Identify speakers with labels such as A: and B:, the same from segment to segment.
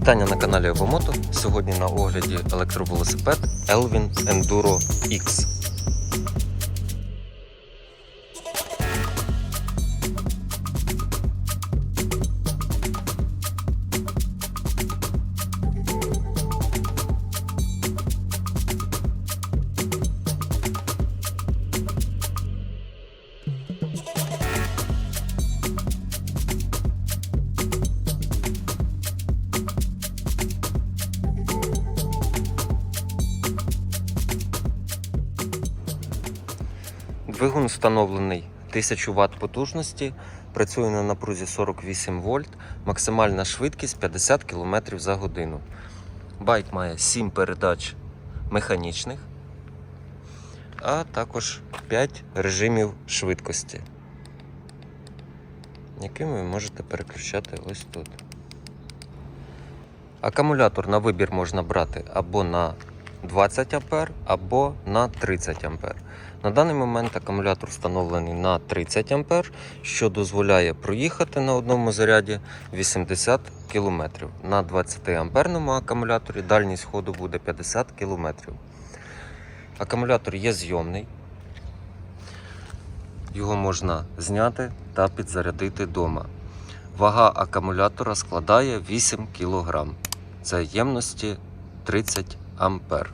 A: Вітання на каналі Обомото. Сьогодні на огляді електровелосипед Elvin Enduro X. Двигун встановлений 1000 Вт потужності, працює на напрузі 48 вольт, максимальна швидкість 50 км за годину. Байк має 7 передач механічних, а також 5 режимів швидкості, якими ви можете переключати ось тут. Акумулятор на вибір можна брати або на 20 А, або на 30 А. На даний момент акумулятор встановлений на 30 А, що дозволяє проїхати на одному заряді 80 км. На 20 амперному акумуляторі дальність ходу буде 50 км. Акумулятор є зйомний. Його можна зняти та підзарядити вдома. Вага акумулятора складає 8 кг. Це ємності 30 ампер.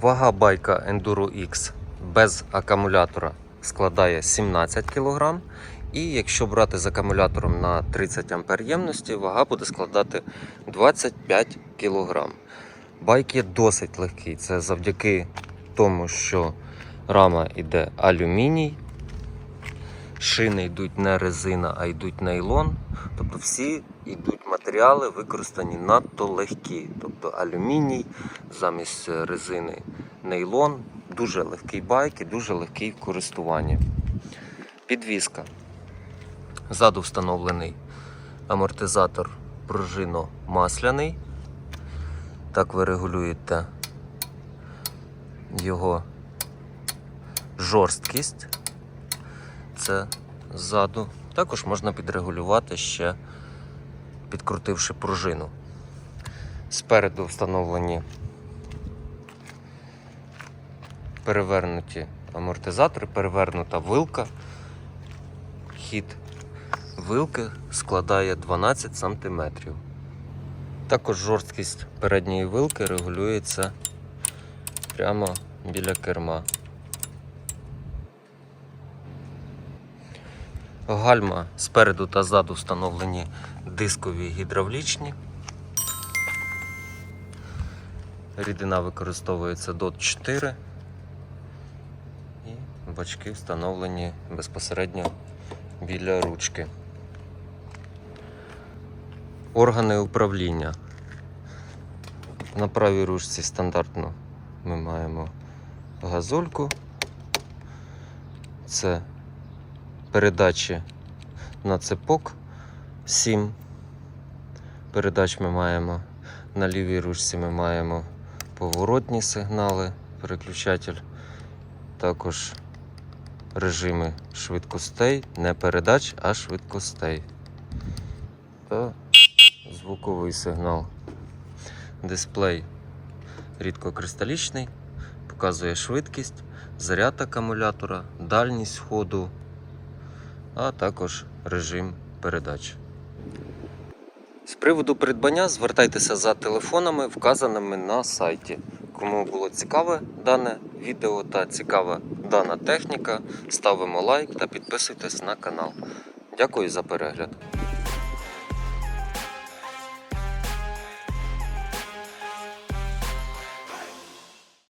A: Вага байка Enduro X без акумулятора складає 17 кг. І якщо брати з акумулятором на 30 ампер ємності, вага буде складати 25 кг. Байк є досить легкий. Це завдяки тому, що рама йде алюміній, шини йдуть не резина, а йдуть нейлон. Тобто всі йдуть матеріали використані надто легкі. Тобто алюміній замість резини нейлон. Дуже легкий байк і дуже легкий в користуванні. Підвізка. Ззаду встановлений амортизатор пружино-масляний. Так ви регулюєте його жорсткість. Це ззаду. Також можна підрегулювати ще підкрутивши пружину. Спереду встановлені перевернуті амортизатори, перевернута вилка. Хід вилки складає 12 см. Також жорсткість передньої вилки регулюється прямо біля керма. Гальма спереду та ззаду встановлені дискові гідравлічні. Рідина використовується DOT 4. І бачки встановлені безпосередньо біля ручки. Органи управління. На правій ручці стандартно ми маємо газульку. Це передачі на цепок 7 передач ми маємо. На лівій ручці ми маємо поворотні сигнали, переключатель, також режими швидкостей, не передач, а швидкостей. Та звуковий сигнал. Дисплей рідкокристалічний, показує швидкість, заряд акумулятора, дальність ходу, а також режим передач. З приводу придбання звертайтеся за телефонами, вказаними на сайті. Кому було цікаве дане відео та цікава дана техніка, ставимо лайк та підписуйтесь на канал. Дякую за перегляд.